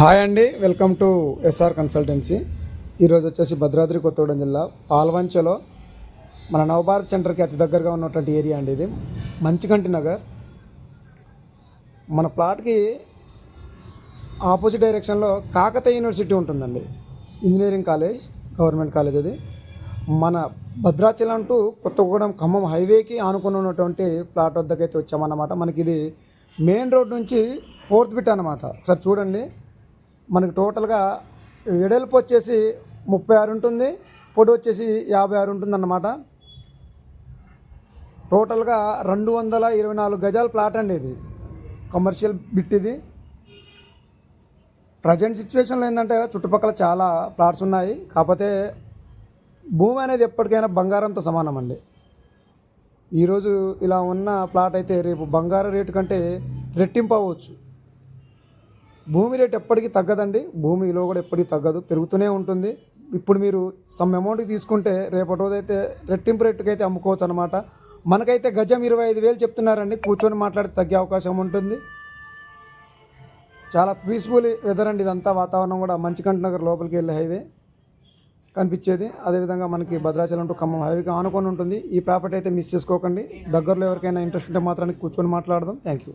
Hi అండి welcome to SR consultancy. ఈరోజు వచ్చేసి భద్రాద్రి కొత్తగూడెం జిల్లా పాల్వంచలో మన నవభారత్ సెంటర్కి అతి దగ్గరగా ఉన్నటువంటి ఏరియా అండి ఇది. మంచికంటి నగర్. మన ప్లాట్కి ఆపోజిట్ డైరెక్షన్లో కాకతీయ యూనివర్సిటీ ఉంటుందండి. ఇంజనీరింగ్ కాలేజ్ గవర్నమెంట్ కాలేజ్ అది. మన భద్రాచలం టు కొత్తగూడెం ఖమ్మం హైవేకి ఆనుకుని ఉన్నటువంటి ప్లాట్ వద్దకైతే వచ్చామన్నమాట. మనకి ఇది మెయిన్ రోడ్ నుంచి ఫోర్త్ బిట్ అనమాట ఒకసారి చూడండి. మనకి టోటల్గా వెడల్పు వచ్చేసి ముప్పై ఆరు ఉంటుంది పొడి వచ్చేసి యాభై ఆరు ఉంటుందన్నమాట. టోటల్గా రెండు వందల ఇరవై నాలుగు గజాల ప్లాట్ అండి ఇది. కమర్షియల్ బిట్ ఇది. ప్రజెంట్ సిచ్యువేషన్లో ఏంటంటే చుట్టుపక్కల చాలా ప్లాట్స్ ఉన్నాయి. కాకపోతే భూమి అనేది ఎప్పటికైనా బంగారంతో సమానం అండి. ఈరోజు ఇలా ఉన్న ప్లాట్ అయితే రేపు బంగారం రేటు కంటే రెట్టింపు అవ్వచ్చు. భూమి రేట్ ఎప్పటికీ తగ్గదండి. భూమి విలువ కూడా ఎప్పటికీ తగ్గదు. పెరుగుతూనే ఉంటుంది. ఇప్పుడు మీరు సమ్ అమౌంట్కి తీసుకుంటే రేపటి రోజైతే రెట్టింపు రేటుకి అయితే అమ్ముకోవచ్చు అనమాట మనకైతే గజం ఇరవై ఐదు వేలు చెప్తున్నారండి. కూర్చొని మాట్లాడి తగ్గే అవకాశం ఉంటుంది. చాలా పీస్ఫుల్ వెదర్ అండి ఇదంతా. వాతావరణం కూడా మంచికంట నగర్ లోపలికి వెళ్ళే హైవే కనిపించేది. అదేవిధంగా మనకి భద్రాచలం టు ఖమ్మం హైవేకి ఆనుకొని ఉంటుంది. ఈ ప్రాపర్టీ అయితే మిస్ చేసుకోకండి. దగ్గరలో ఎవరికైనా ఇంట్రెస్ట్ ఉంటే మాత్రానికి కూర్చొని మాట్లాడదాం. Thank you